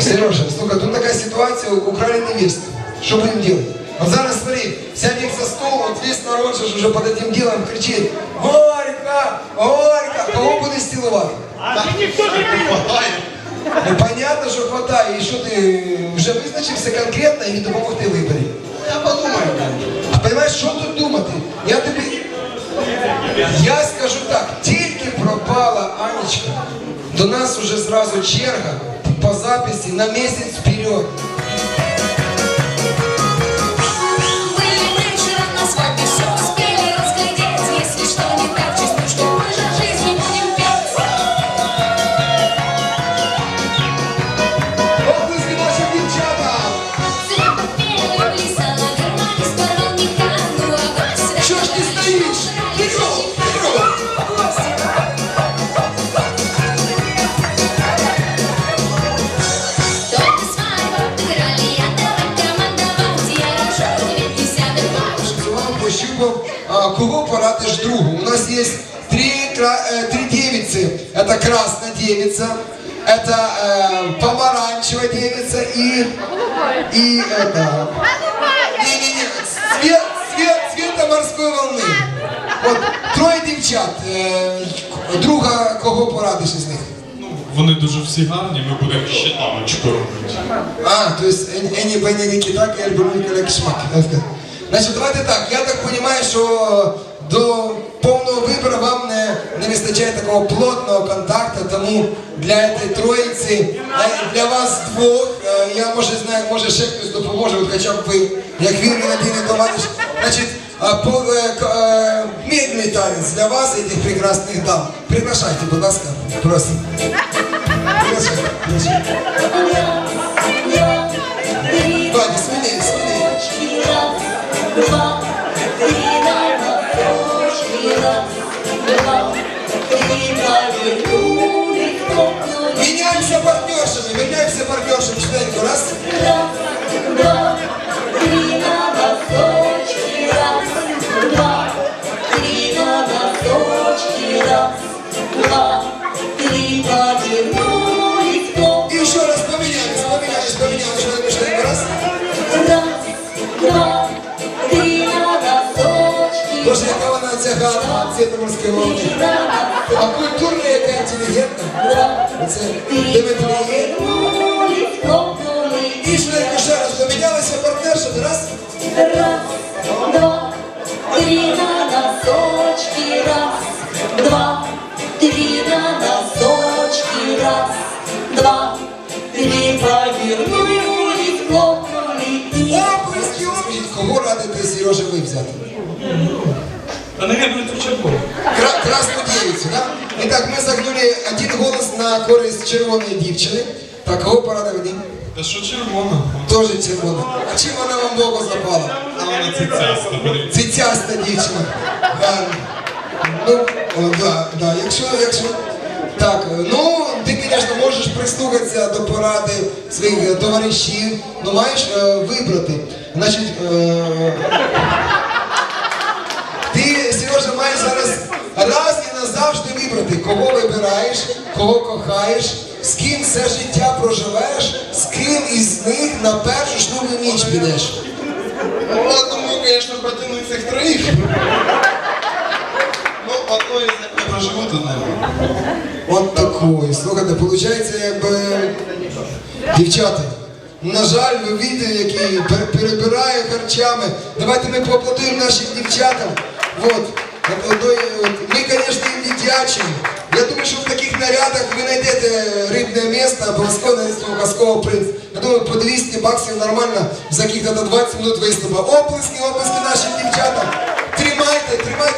Сережа, слухай, тут такая ситуация, украли невесту. Что будем делать? Вот зараз смотри, сядем за стол, вот весь народ же уже под этим делом кричит Горько, горько, кого будешь стилувати? Ну, понятно, що хватає. І що ти вже визначився конкретно і не допомогти виборі? Я подумаю. А понимаєш, що тут думати? Я тобі. Я скажу так, тільки пропала Анечка, до нас уже зразу черга по записі на місяць вперед. Цілував, пощупав, а, кого порадиш другу. У нас есть три, кра- э, три девицы. Это красная девица, это э, помаранчевая девица и, и это... Не-не-не, цвет, цвет, цвета морской волны. От троє дівчат. Е, друга кого порадиш із них? Ну, вони дуже всі гарні, ми будемо ще дамочку робити. А, то есть Ені Бені Кітак і Альберт як шмак. Значить, давайте так. Я так розумію, що до повного вибору вам не, не вистачає такого плотного контакту, тому для цієї троїці, для вас двох, е, я може знаю, може ще хтось допоможе, от хоча б ви, як вірний надійний товариш. Значить, е, е, медний танець для вас і тих прекрасних дам. Приглашайте, будь ласка, просимо. Приглашайте, Меняемся партнершами, меняемся партнершами. Четверенько, раз. Три на носочки раз, два, три на носочки раз, два, три по И волни. А культурна, яка інтелігентна. Оце Димитрій. І четверенько, ще раз помінялися партнершами, раз. Раз, два, три на носочки, раз, два, три на носочки, раз, два, три повернулись, хлопнули и Оплески, оплески. Кого радите Сережа взяти? Та, наверное, ту червону. Кра- красну девицу, да? Итак, мы загнули один голос на користь червоної дівчини. Так, кого порадив Вадим? Та що червона? Тоже червона. А чим вона вам Богу запала? А вона цицяста, подивіться. Цицяста дівчина. Ну, о, да, да. Якщо, якщо. Так, ну ти, звісно, можеш прислухатися до поради своїх е, товаришів, але маєш е, вибрати. Значить, е, вибираєш, кого кохаєш, з ким все життя проживеш, з ким із них на першу шлюбну ніч підеш. Ну, думаю, конечно, протяну цих троїх. Ну, одної з них не проживу тут, наверное. От такої. Слухайте, виходить, якби дівчата. На жаль, ви відео, які пер- перебирає харчами. Давайте ми поаплодуємо нашим дівчатам. От. От одної- от. Ми, звісно, їм віддячимо. Я думаю, що в таких нарядах ви знайдете рибне місто, обов'язково найдете казкового принца. Я думаю, по 200 баксів нормально за каких-то 20 минут виступа. Оплески, оплески нашим дівчатам. Тримайте, тримайте.